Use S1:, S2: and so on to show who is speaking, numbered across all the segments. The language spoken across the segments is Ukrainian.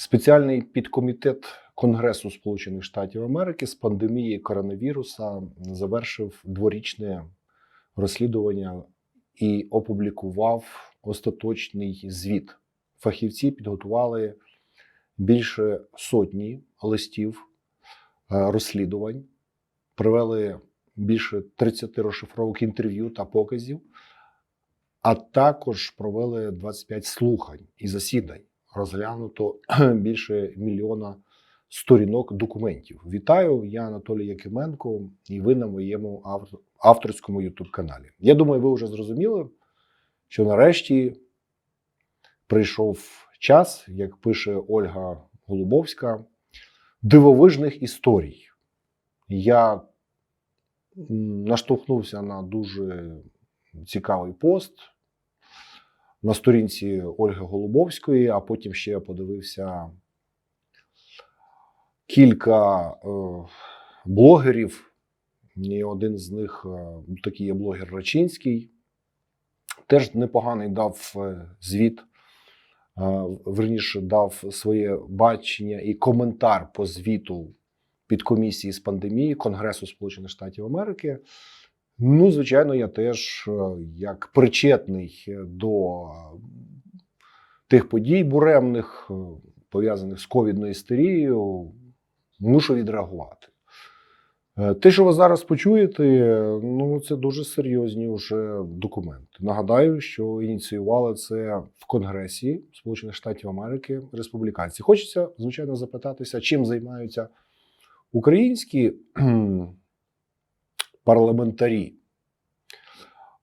S1: Спеціальний підкомітет Конгресу Сполучених Штатів Америки з пандемії коронавіруса завершив дворічне розслідування і опублікував остаточний звіт. Фахівці підготували більше сотні листів е, розслідувань, провели більше 30 розшифровок інтерв'ю та показів, а також провели 25 слухань і засідань. Розглянуто більше мільйона сторінок документів. Вітаю, я Анатолій Якименко, і ви на моєму авторському youtube каналі. Я думаю, ви вже зрозуміли, що нарешті прийшов час, як пише Ольга Голубовська, дивовижних історій. Я наштовхнувся на дуже цікавий пост на сторінці Ольги Голубовської, а потім ще подивився кілька е, блогерів. І один з них е, такий є блогер Рачинський. Теж непоганий дав е, звіт, е, верніше дав своє бачення і коментар по звіту підкомісії з пандемії Конгресу Сполучених Штатів Америки. Ну, звичайно, я теж е, як причетний до е, тих подій буремних, е, пов'язаних з ковідною істерією, мушу відреагувати. Те, що ви зараз почуєте, ну це дуже серйозні вже документи. Нагадаю, що ініціювали це в Конгресі Сполучених Штатів Америки республіканці. Хочеться, звичайно, запитатися, чим займаються українські парламентарі.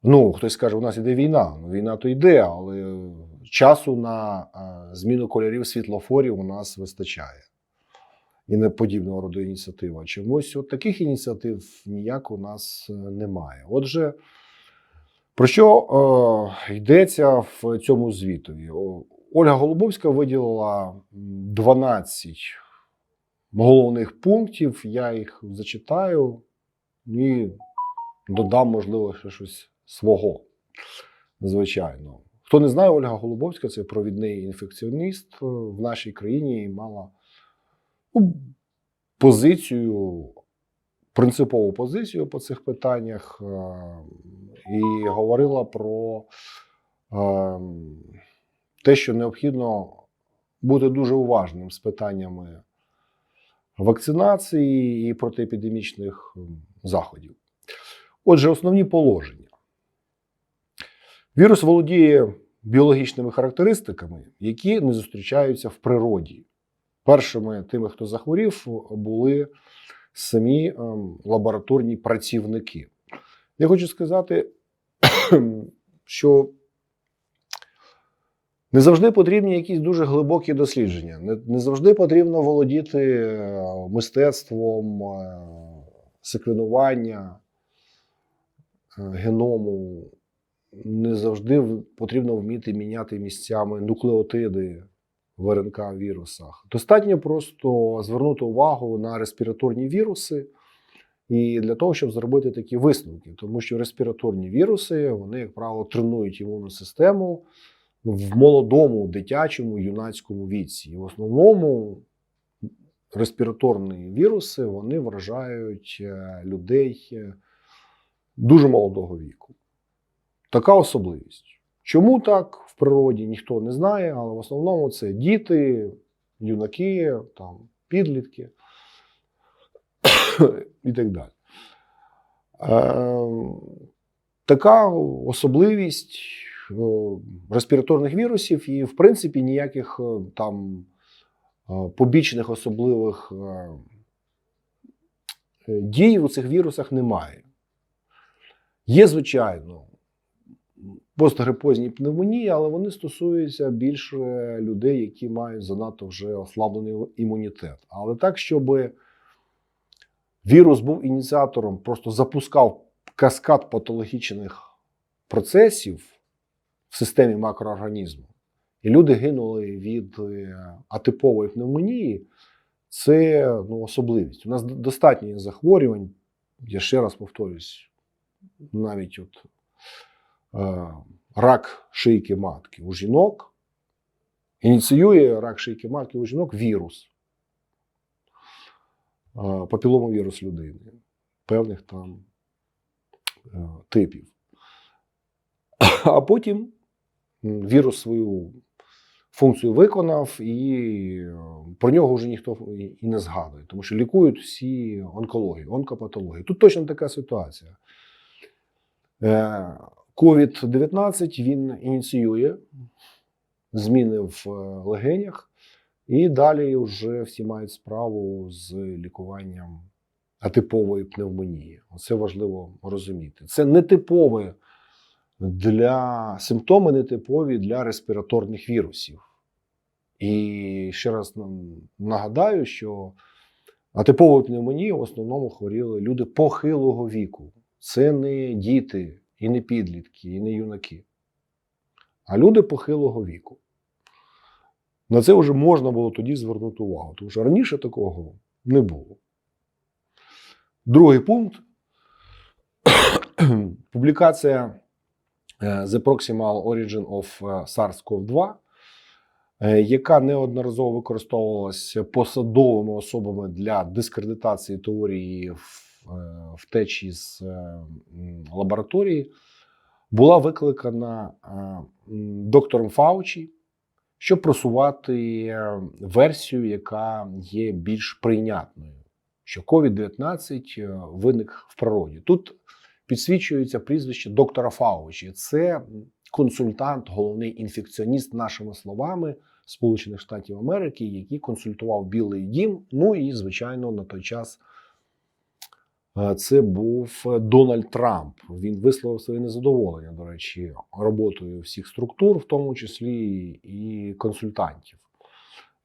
S1: Ну, хтось скаже, у нас іде війна. Ну, війна то йде, але часу на е, зміну кольорів світлофорів у нас вистачає. І не подібного роду ініціатива. Чомусь от таких ініціатив ніяк у нас е, немає. Отже, про що е, йдеться в цьому звітові? Ольга Голубовська виділила 12 головних пунктів. Я їх зачитаю і додам, можливо, ще щось свого. Звичайно. Хто не знає, Ольга Голубовська це провідний інфекціоніст е, в нашій країні і мала ну, позицію, принципову позицію по цих питаннях е, і говорила про е, те, що необхідно бути дуже уважним з питаннями вакцинації і протиепідемічних заходів. Отже, основні положення. Вірус володіє біологічними характеристиками, які не зустрічаються в природі. Першими тими, хто захворів, були самі ем, лабораторні працівники. Я хочу сказати, що не завжди потрібні якісь дуже глибокі дослідження. Не, завжди потрібно володіти е, мистецтвом е, секвенування е, геному. Не завжди потрібно вміти міняти місцями нуклеотиди в РНК вірусах. Достатньо просто звернути увагу на респіраторні віруси. І для того, щоб зробити такі висновки, тому що респіраторні віруси, вони, як правило, тренують імунну систему в молодому, дитячому, юнацькому віці. І в основному респіраторні віруси вони вражають е, людей е, дуже молодого віку. Така особливість. Чому так в природі ніхто не знає, але в основному це діти, юнаки, там, підлітки і так далі. Е, така особливість респіраторних вірусів, і, в принципі, ніяких там побічних особливих е, е, дій у цих вірусах немає. Є, звичайно, постгрипозні пневмонії, але вони стосуються більше людей, які мають занадто вже ослаблений імунітет. Але так, щоб вірус був ініціатором, просто запускав каскад патологічних процесів в системі макроорганізму, і люди гинули від е, атипової пневмонії, це ну, особливість. У нас достатньо захворювань, я ще раз повторюсь, навіть от е, рак шийки матки у жінок ініціює рак шийки матки у жінок вірус, е, папіломовірус людини, певних там е, типів. А потім вірус свою функцію виконав, і е, про нього вже ніхто і- не згадує, тому що лікують всі онкології, онкопатології. Тут точно така ситуація. Е, COVID-19 він ініціює зміни в е, легенях, і далі вже всі мають справу з лікуванням атипової пневмонії. Це важливо розуміти. Це нетипове для симптоми нетипові для респіраторних вірусів. І ще раз нагадаю, що атиповою пневмонією в основному хворіли люди похилого віку. Це не діти, і не підлітки, і не юнаки, а люди похилого віку. На це вже можна було тоді звернути увагу, тому що раніше такого не було. Другий пункт. Публікація е, The Proximal Origin of е, SARS-CoV-2, е, яка неодноразово використовувалася посадовими особами для дискредитації теорії е, втечі з е, лабораторії, була викликана е, доктором Фаучі, щоб просувати е, версію, яка є більш прийнятною, що COVID-19 е, виник в природі. Тут підсвічується прізвище доктора Фаучі. Це консультант, головний інфекціоніст, нашими словами, Сполучених Штатів Америки, який консультував Білий Дім. Ну і, звичайно, на той час е, це був Дональд Трамп. Він висловив своє незадоволення, до речі, роботою всіх структур, в тому числі і консультантів.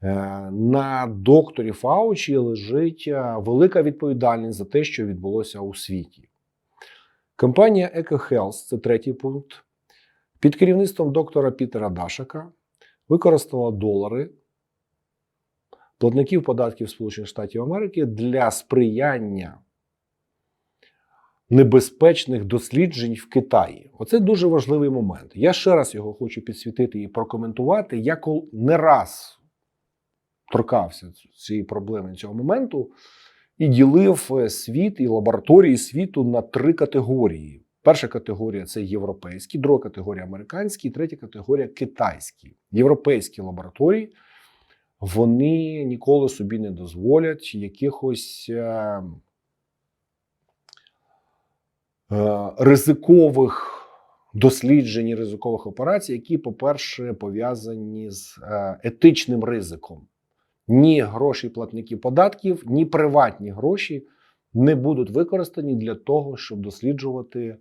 S1: Е, На докторі Фаучі лежить е, велика відповідальність за те, що відбулося у світі. Компанія EcoHealth, це третій пункт, під керівництвом доктора Пітера Дашака використала долари платників податків Сполучених Штатів Америки для сприяння небезпечних досліджень в Китаї. Оце дуже важливий момент. Я ще раз його хочу підсвітити і прокоментувати. Я не раз торкався цієї проблеми цього моменту і ділив е, світ і лабораторії світу на три категорії. Перша категорія це європейські, друга категорія американські, і третя категорія китайські. Європейські лабораторії вони ніколи собі не дозволять якихось е, е, ризикових досліджень, і ризикових операцій, які, по-перше, пов'язані з е, етичним ризиком. Ні гроші платників податків, ні приватні гроші не будуть використані для того, щоб досліджувати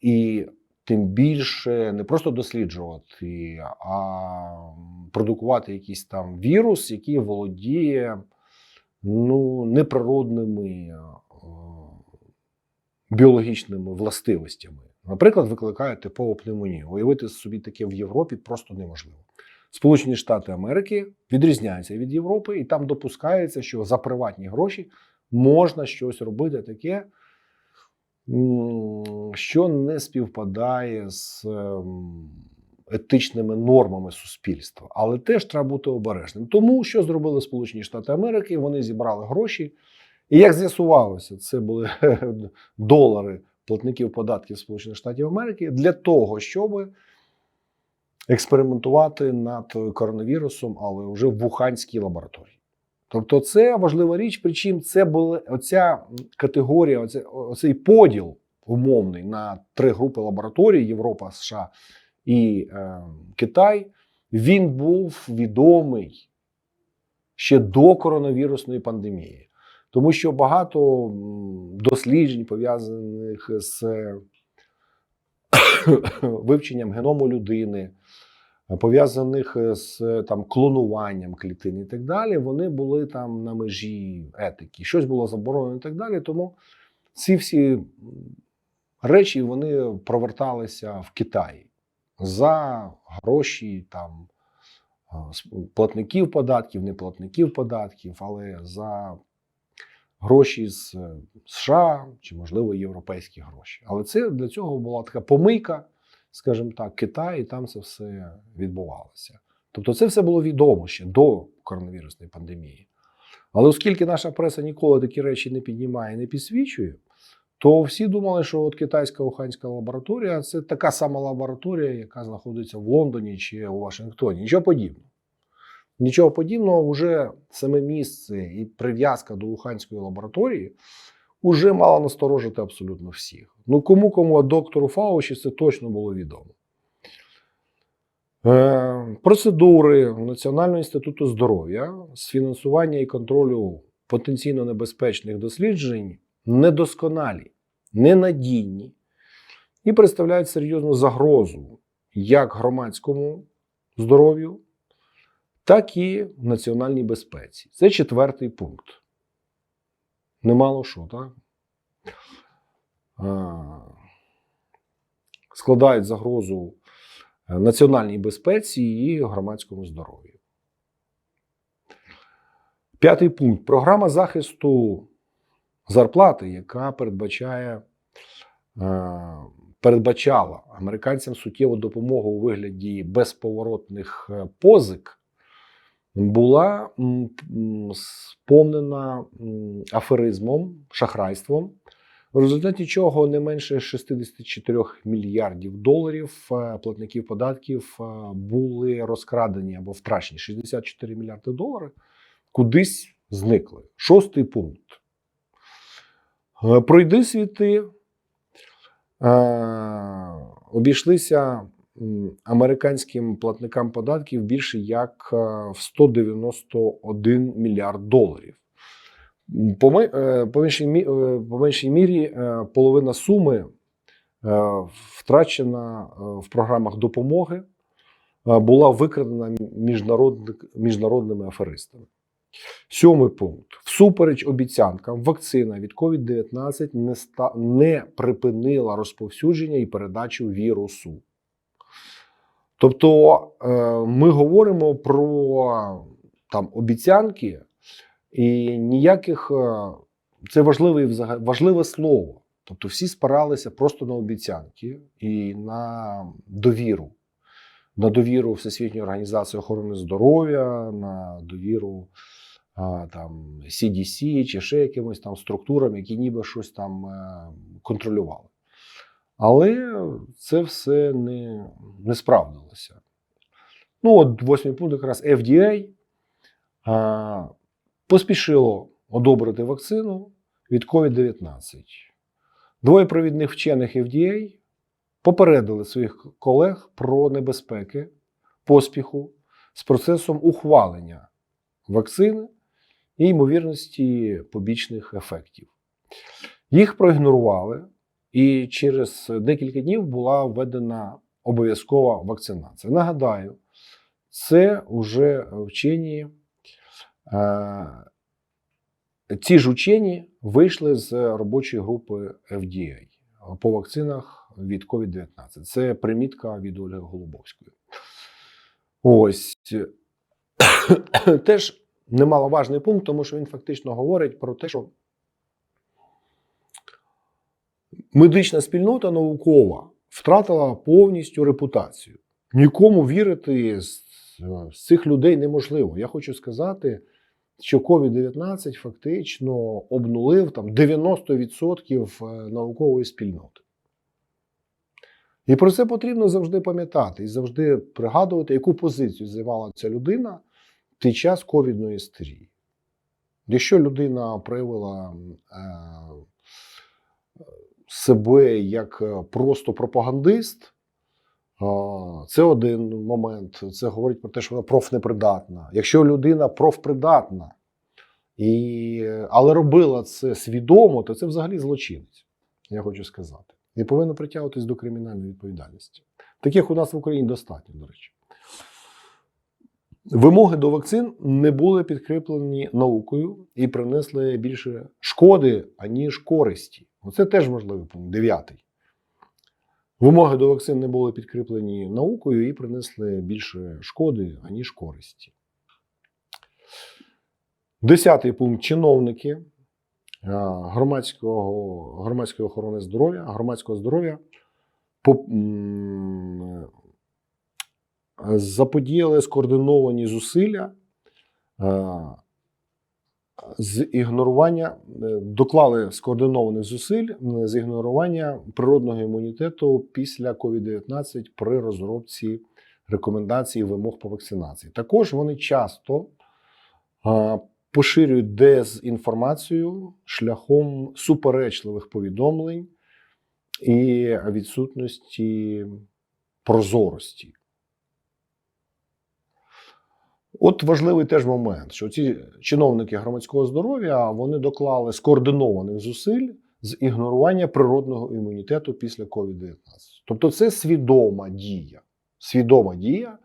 S1: і тим більше не просто досліджувати, а продукувати якийсь там вірус, який володіє ну, неприродними е, біологічними властивостями. Наприклад, викликає типову пневмонію. Уявити собі таке в Європі просто неможливо. Сполучені Штати Америки відрізняються від Європи, і там допускається, що за приватні гроші можна щось робити таке, що не співпадає з ем, етичними нормами суспільства. Але теж треба бути обережним. Тому що зробили Сполучені Штати Америки? Вони зібрали гроші. І як з'ясувалося, це були долари платників податків Сполучених Штатів Америки для того, щоб експериментувати над коронавірусом, але вже в Вуханській лабораторії. Тобто, це важлива річ. Причому це була оця категорія, оця, оцей поділ умовний на три групи лабораторій: Європа, США і е, Китай. Він був відомий ще до коронавірусної пандемії, тому що багато досліджень пов'язаних з вивченням геному людини, пов'язаних з там клонуванням клітин і так далі, вони були там на межі етики. Щось було заборонено і так далі. Тому ці всі речі вони проверталися в Китаї за гроші там платників податків, не платників податків, але за гроші з е, США чи, можливо, європейські гроші. Але це для цього була така помийка, скажімо так, Китай, і там це все відбувалося. Тобто, це все було відомо ще до коронавірусної пандемії. Але оскільки наша преса ніколи такі речі не піднімає і не підсвічує, то всі думали, що от китайська уханська лабораторія це така сама лабораторія, яка знаходиться в Лондоні чи у Вашингтоні. Нічого подібного. Нічого подібного, вже саме місце і прив'язка до Уханської лабораторії вже мала насторожити абсолютно всіх. Ну кому кому, а доктору Фауші це точно було відомо. Е, процедури Національного інституту здоров'я з фінансування і контролю потенційно небезпечних досліджень недосконалі, ненадійні і представляють серйозну загрозу як громадському здоров'ю, так і національній безпеці. Це четвертий пункт. Немало що, так? Складають загрозу е, національній безпеці і громадському здоров'ю. П'ятий пункт. Програма захисту зарплати, яка передбачає, е, передбачала американцям суттєву допомогу у вигляді безповоротних е, позик, була сповнена аферизмом, шахрайством, в результаті чого не менше 64 мільярдів доларів е, платників податків е, були розкрадені або втрачені. 64 мільярди доларів кудись зникли. Шостий пункт. Е, Пройди світи, обійшлися американським платникам податків більше як е, в 191 мільярд доларів. По, е, меншій, е, по меншій мірі половина суми втрачена в програмах допомоги, була викрадена міжнародними аферистами. Сьомий пункт. Всупереч обіцянкам, вакцина від COVID-19 не, ста, не припинила розповсюдження і передачу вірусу. Тобто е, ми говоримо про там, обіцянки, і ніяких е, це важливе, важливе слово. Тобто всі спиралися просто на обіцянки і на довіру. На довіру Всесвітньої організації охорони здоров'я, на довіру там, CDC чи ще якимось там структурам, які ніби щось там е, контролювали. Але це все не, не справдилося. Ну, от восьмий пункт якраз FDA а, поспішило одобрити вакцину від COVID-19. Двоє провідних вчених FDA попередили своїх колег про небезпеки поспіху з процесом ухвалення вакцини і ймовірності побічних ефектів. Їх проігнорували, і через декілька днів була введена обов'язкова вакцинація. Нагадаю, це вже вчені. Е, ці ж учені вийшли з робочої групи FDA по вакцинах від COVID-19. Це примітка від Ольги Голубовської. Ось теж немаловажний пункт, тому що він фактично говорить про те, що медична спільнота наукова втратила повністю репутацію. Нікому вірити з, з цих людей неможливо. Я хочу сказати, що COVID-19 фактично обнулив там 90% наукової спільноти. І про це потрібно завжди пам'ятати і завжди пригадувати, яку позицію займала ця людина той час ковідної істерії. Якщо людина проявила е, себе як е, просто пропагандист, це один момент. Це говорить про те, що вона профнепридатна. Якщо людина профпридатна, і, але робила це свідомо, то це взагалі злочинець, я хочу сказати. І повинно притягуватись до кримінальної відповідальності. Таких у нас в Україні достатньо, до речі. Вимоги до вакцин не були підкріплені наукою і принесли більше шкоди, аніж користі. Оце теж важливий пункт, дев'ятий. Вимоги до вакцин не були підкріплені наукою і принесли більше шкоди, аніж користі. Десятий пункт чиновники е, громадського, громадської охорони здоров'я, громадського здоров'я заподіяли скоординовані зусилля е, з ігнорування, е, доклали скоординованих зусиль з ігнорування природного імунітету після COVID-19 при розробці рекомендацій вимог по вакцинації. Також вони часто поширюють дезінформацію шляхом суперечливих повідомлень і відсутності прозорості. От важливий теж момент, що ці чиновники громадського здоров'я вони доклали скоординованих зусиль з ігнорування природного імунітету після COVID-19. Тобто це свідома дія, свідома дія,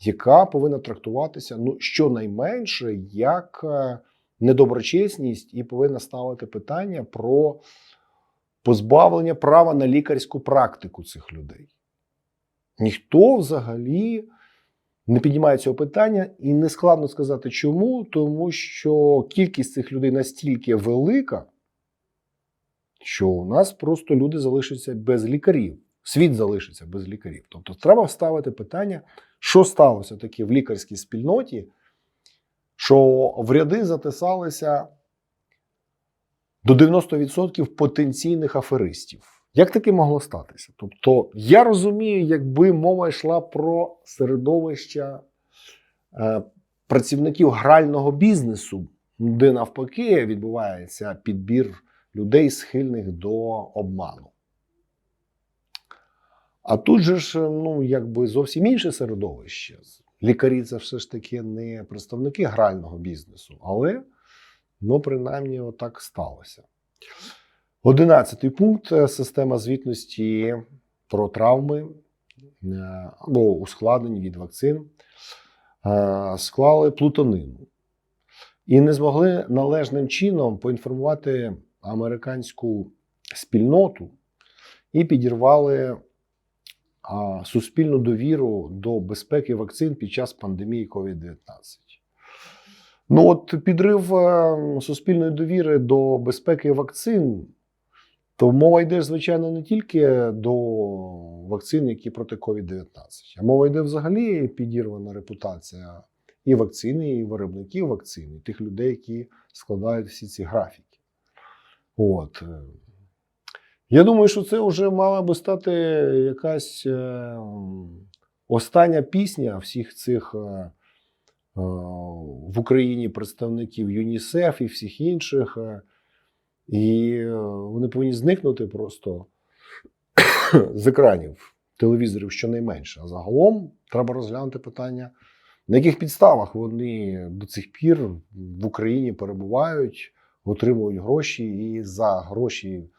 S1: яка повинна трактуватися ну, щонайменше як е, недоброчесність і повинна ставити питання про позбавлення права на лікарську практику цих людей. Ніхто взагалі не піднімає цього питання, і не складно сказати чому, тому що кількість цих людей настільки велика, що у нас просто люди залишаться без лікарів. Світ залишиться без лікарів. Тобто треба ставити питання, що сталося таке в лікарській спільноті, що в ряди затисалися до 90% потенційних аферистів. Як таке могло статися? Тобто, я розумію, якби мова йшла про середовище е, працівників грального бізнесу, де навпаки відбувається підбір людей, схильних до обману. А тут же ж ну, якби зовсім інше середовище. Лікарі це все ж таки не представники грального бізнесу, але ну, принаймні отак сталося. Одинадцятий пункт е, система звітності про травми е, або ускладнень від вакцин е, склали плутанину і не змогли належним чином поінформувати американську спільноту і підірвали суспільну довіру до безпеки вакцин під час пандемії COVID-19. Ну, от підрив суспільної довіри до безпеки вакцин, то мова йде, звичайно, не тільки до вакцин, які проти COVID-19, а мова йде взагалі підірвана репутація і вакцини, і виробників вакцин, і тих людей, які складають всі ці графіки. От. Я думаю, що це вже мала би стати якась е, остання пісня всіх цих. е, е, в Україні представників ЮНІСЕФ і всіх інших. І е, вони повинні зникнути просто з екранів телевізорів щонайменше. А загалом треба розглянути питання, на яких підставах вони до цих пір в Україні перебувають, отримують гроші і за гроші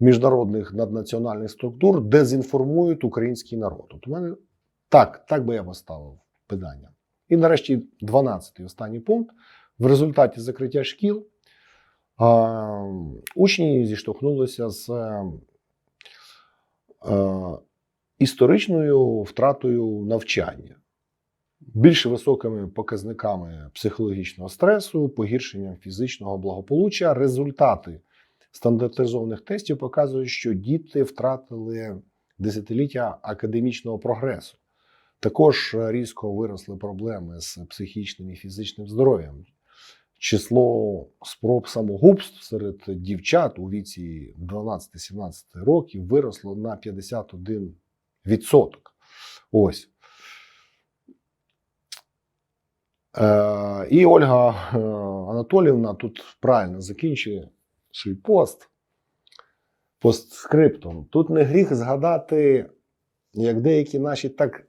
S1: міжнародних наднаціональних структур дезінформують український народ. От у мене так, так би я поставив питання. І нарешті 12-й останній пункт. В результаті закриття шкіл учні зіштовхнулися з е, історичною втратою навчання, більш високими показниками психологічного стресу, погіршенням фізичного благополуччя. Результати стандартизованих тестів показують, що діти втратили десятиліття академічного прогресу. Також різко виросли проблеми з психічним і фізичним здоров'ям. Число спроб самогубств серед дівчат у віці 12-17 років виросло на 51%. Ось. Е, і Ольга е, Анатоліївна тут правильно закінчує свій пост постскриптом. Тут не гріх згадати, як деякі наші так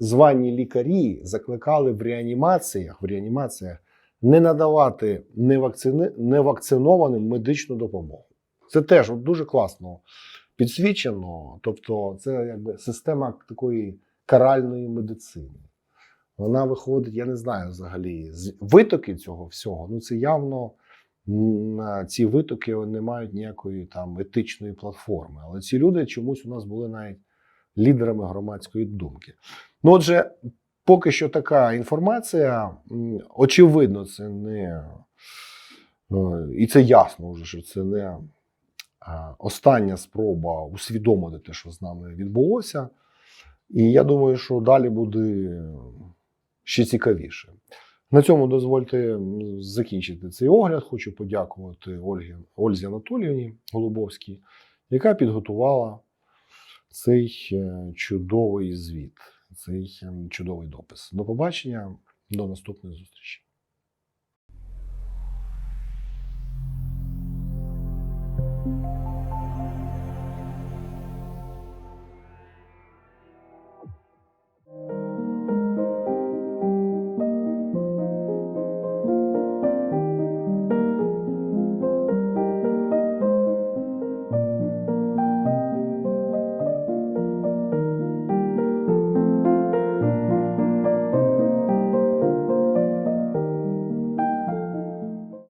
S1: звані лікарі закликали в реанімаціях, в реанімаціях не надавати невакцини, невакцинованим медичну допомогу. Це теж от дуже класно підсвічено. Тобто, це якби система такої каральної медицини. Вона виходить, я не знаю взагалі, з витоки цього всього. Ну це явно ці витоки не мають ніякої там етичної платформи. Але ці люди чомусь у нас були навіть лідерами громадської думки. Ну, отже, поки що така інформація. Очевидно, це не е, і це ясно вже, що це не е, остання спроба усвідомити те, що з нами відбулося. І я думаю, що далі буде ще цікавіше. На цьому дозвольте закінчити цей огляд. Хочу подякувати Ольгі, Ользі Анатоліївні Голубовській, яка підготувала цей е, чудовий звіт, цей е, чудовий допис. До побачення, до наступної зустрічі.